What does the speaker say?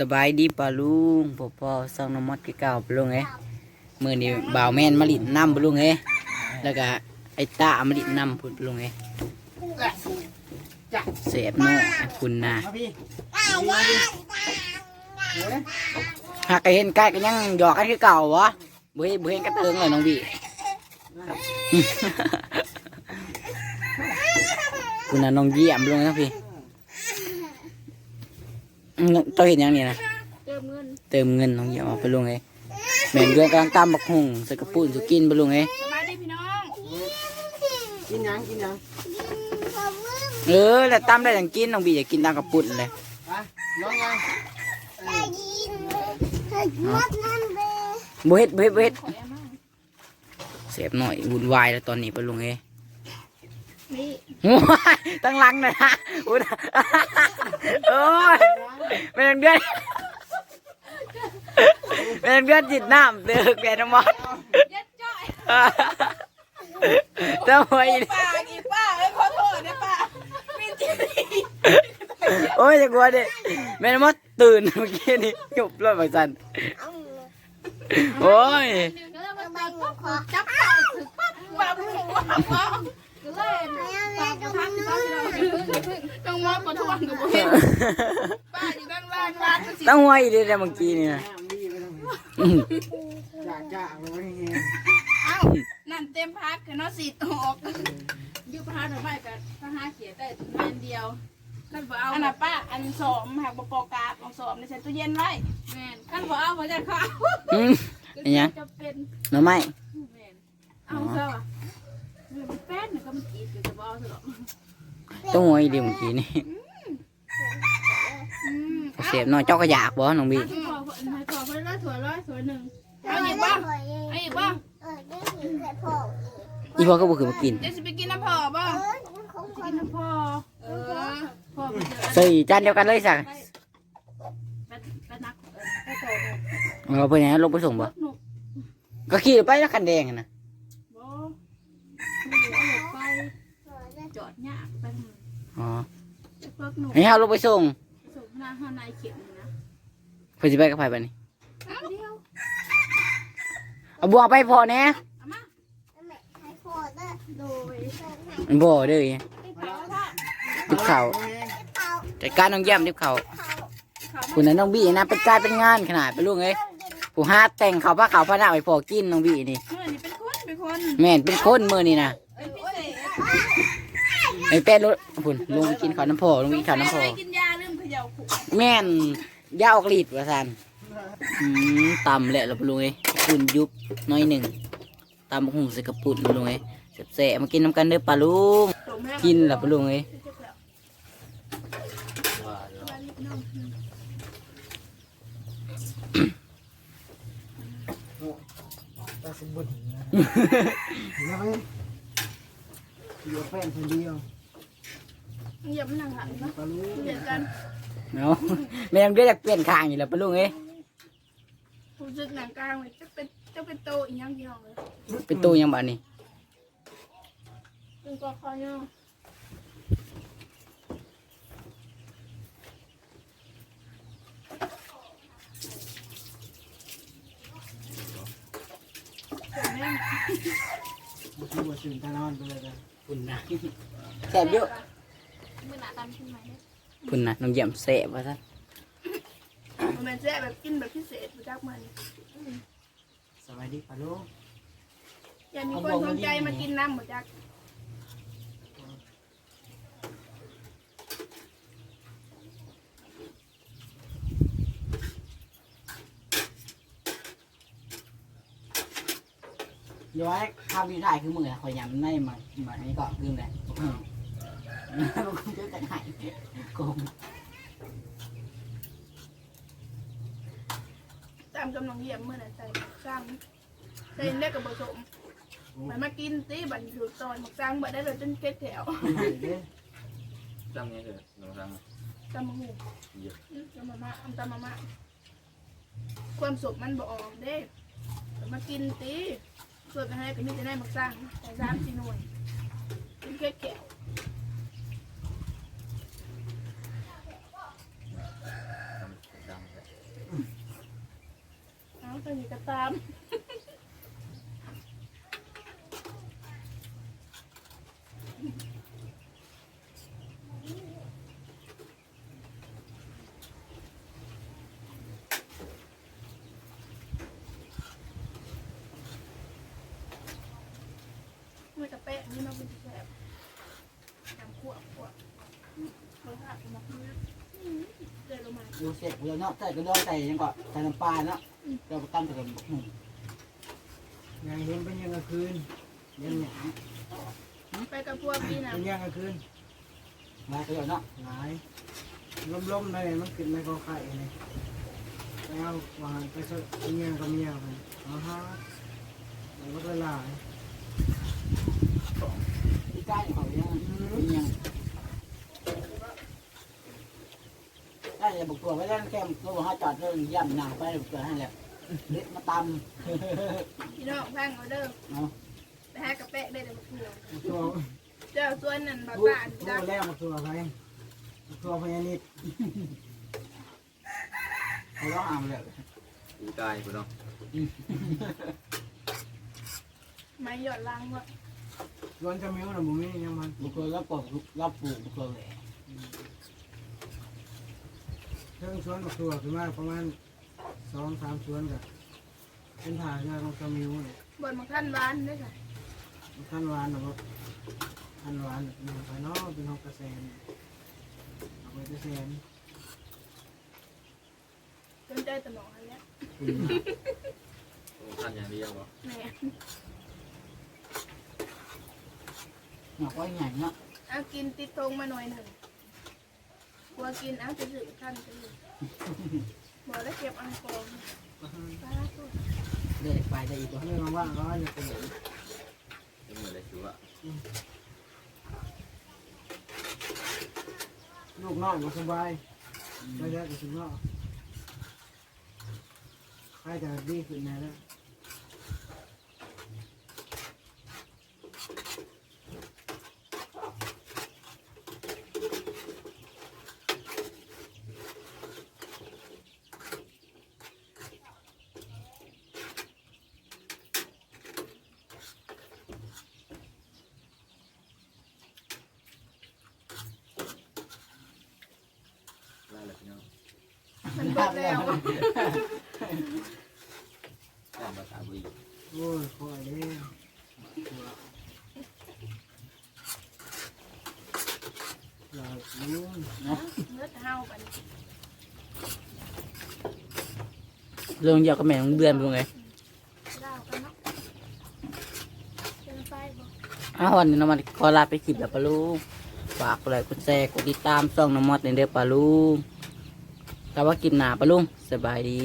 สบายดีป่าลุงพ่อพ่อส่องน้ำมดกี่เก่าป่าลุงเอ้ยมือนี้บ่าวแม่นมาลิดน้ำป่าลุงเอ้ยแล้วก็ไอ้ตามาลิดน้ำพุ่นป่าลุงเอ้ยเสียบเนาะคุณนะมาพี่หากก็เห็นใกล้ก็ยังหยอกกันคือเก่าวะบ่เห็นบ่เห็นกระเติงเลยน้องบีคุณน่ะน้องเยี่ยมป่าลุงนะพี่ อืมตัวเห็นหยังนี่นะเติมเงินเติมเงินน้องเยี่ยมเอาไปลุงเอ้ยแม่นเดือนกำลังตำบักหุ่งใส่กระปุ้นสุกินไปลุงเอ้ยสบายดีพี่น้องกินหยังกินหยังเออแล้วตำได้อย่างกินน้องบีอยากกินตามกระปุ้นเลยไปน้องยังบ่เฮ็ดบ่เฮ็ดบ่เฮ็ดขอแอมมาเสียบหน่อยวุ่นวายแล้วตอนนี้ไปลุงเอ้ย นี่โอ้ยตั้งหลังเลยฮะอุ๊ยโอ้ยเป็นเดือนเป็นเดือนจิตน้ำเดือกแกน้ำมันเย็ดจ้อยเจ้าหอยป้าอีป้าเอ้ยขอโทษนะป้ามีจีรีโอ้ยจะกลัวดิแม่น้ำมันตื่นเมื่อกี้นี่หยุบเลยบางสันโอ้ยก็เลยมาตัดปั๊บจับป้า ถึงปั๊บปั๊บปั๊บปั๊บก็เลยปั๊บทันปั๊บต้องมอประท้วงกับผมป้าอยู่ด้านล่างร้านก็สิต้องหอยดิเมื่อกี้นี่นะน้ำดีไปทางไหนอืมจ่าจ่าเลยเงี้ยเอ้านั่นเต็มพักคือน้องสิออกยุบพักหรือไม่กันถ้าหาเขียนได้แม่นเดียวขั้นบ่เอาอันน่ะป้าอันสอมหักบปอกาบลองสอมในใส่ตู้เย็นไว้แม่นขั้นบ่เอาบ่จะเข้าอืมอันยังจะเป็นหน่อไม้แม่นเอาซะว่ะมันแป้นก็มันกีดอยู่จะบ่ เอาซะหรอกต้องหอยดิเมื่อกี้นี่อืมเสียบหน่อยเจ้าก็อยากบ่น้องบีขอขอขอคนละถั่วร้อยถั่วหนึ่งเอาอีกบ้างเอาอีกบ้างอีพ่อก็บ่คือมากินเดี๋ยวสิไปกินน้ำพ่อบ้างกินน้ำพ่อเออพ่อไปเจอใส่จานเดียวกันเลยสั่งไปไปนักเออไปโตเลยเอาไปไหนลงไปส่งบ่ หนุกก็ขี่ไปแล้วคันแดงอะนะ บ่ไม่เหลือหลบไป จอดยากไปอ๋อไปเพิกหนุกให้เฮาลงไปส่งส่งพนักงานนายเข็มนะเพิ่นสิไปกับไผบัดนี้เอาเดียวเอาบัวไปพอแหน่เอามาโดยมันบ่เด้อไปเผาท่าทิบเขาจัดการน้องแย้มทิบเขาคุณน่ะน้องบี้นะเป็นการเป็นงานขนาดไปลูกเอ้ยผู้หาแต่งเขาผ้าขาวผ้าหน้าไปพอกินน้องบี้นี่เมื่อนี่เป็นคนเป็นคน แม่นเป็นคนมื้อนี่นะเอ้ยพิเศษ ไอ้แป้นรถพุ่นลุงไปกินข้าวน้ำพอลุงไปกินข้าวน้ำพอแม่ไปกินยาลืมเขย่าขู่แม่นย่าออกฤทธิ์ว่าซั่นอืมตำแหละล่ะปะลุงเอ้ยปุ่นยุบน้อยหนึ่งตำบักหุ่งใส่กระปุ่นปะลุงเอ้ยแซ่บๆมากินน้ำกันเด้อปลาลุงส่งแม่กินล่ะปะลุงเอ้ยตาสมบูรณ์นะเห็นไหมเดี๋ยวแป้งคนเดียว อย่ามานั่งหันนะปลาลูเรียนกันเนาะแม่งก็อยากเปลี่ยนข้างอยู่แล้วปะลุงเอ้ยรู้สึกหนังกลางเลยจะเป็นจะเป็นโตอีกอย่างเดียวเลยเป็นตู้ยังบัดนี้เป็นกอคอเนาะบางทีว่าตื่นตาลอนไปเลยนะพุ่นนะแซ่บเยอะ มือหนาตามขึ้นไหมพุ่นนะน้องเยี่ยมแซ่บว่าซะมันเป็นแซ่แบบกินแบบพิเศษมาจากมันสวัสดีปลาลูกอย่ามีคนสนใจมากินน้ำหมดจากย้อยคำที่ถ่ายคือมือคอยยำในมามาให้ก่อนลืมเลย มันคงจะแต่งหายโกงตามกำลังเยี่ยมเมื่อนั้นใส่สร้างใส่เล็กกับผสมมันมากินตีบันถือตอนหมักสร้างบัดได้เลยจนเกล็ดแถวจำเนี่ยคือหนูทตำมะหูตำมะมะอันตำมะมะความสุขมันบ่ออกเด้แต่มากินตีส่วนอะไรก็มีแต่ได้หมักสร้างแต่สามสี่หน่วยเป็นเกล็ดแถวำจำ ตาม มั นจะเป๊ะนี่มันเป็นแสบทำขวบขวบเขาหักมาเนื้อเดินลงมาดูเสร็จแล้วเนาะใส่กระดองใส่ยังก็ใส่น้ำปลาเนาะเราก็ตั้งแต่กับหนุ่มงานเห็นเป็นยังกลางคืนย็นเนี่ยไปกับพวกพี่นะเป็นยังกลางคืนมาเกลือเนาะหลายล้มๆเลยมันขึ้นในกอไข่เลยแล้ววางไปสักเมียกับเมียมันอ๋อฮะแล้วก็หลาย ที่ใกล้เขาเนี่ยเป็นยังได้จะบุกตัวไว้แล้วแก้มตัวห้าจอดเรื่องย่ำหนังไปบุกตัวให้แหละเล็ดมาตำพี่น้องพังเอาเด้อเนาะไปหากระเป๊ะได้แต่บักหัวตัวเจ้าส่วนนั้นบ้าตัวตาตัจ้าวแรกมาตัวไปตัวพญานิดเขาต้องอ่านเลยกูกายกูเนาะ ไม่หยอดล้างวะ ร้อนจะมิ้วนะบุ้มี่ยังมันบุกตัวรับปลูกรับปลูกบุกตัวแหละเครื่องสวนมาตัวคือมากประมาณสองสามสวนกับเป็นถ่ายงานของจะมิ้วเนี่ยบนมาขั้นบ้านได้ค่ะขั้นหวานหรอครับขั้นหวานหนึ่งไปเนาะเป็นหกกระแสนเอาไปกระแสนสนใจตะหนอแล้วคุณกูทันอย่างเดียววะแม่ หนักไว้ใหญ่เนาะเอากินติดทงมาหน่อยหนึ่งกลัวกินเอาจะสึกขั้นไปเลยบอกแล้วเก็บอังกองป้าตัวเด็กไปได้อีกบ่เรื่องว่างๆก็อย่าไปเหนยังเหมือนเลยคือว่าลูกน้อยก็สบายไม่ได้ก็สุดยอดใครจะดีขึ้นแน่แล้ว ไล่เลยพี่น้อง มั นเบิดแล้วมาษาบุรีโอ้ยคอยเด้อยากรู้เนื้อเท้าไปเรื่องเดียวกับแม่ของเดือนเป็นไงเล่ากันเนาะเป็นไฟบอกอ้าววันนี้น้ำมันขอลาไปคลิปแล้วปะลูกฝากกดไลค์กดแชร์กดติดตามช่องน้ำมอดในเด้อปะลูก ว่ากินหนาปะลุงสบายดี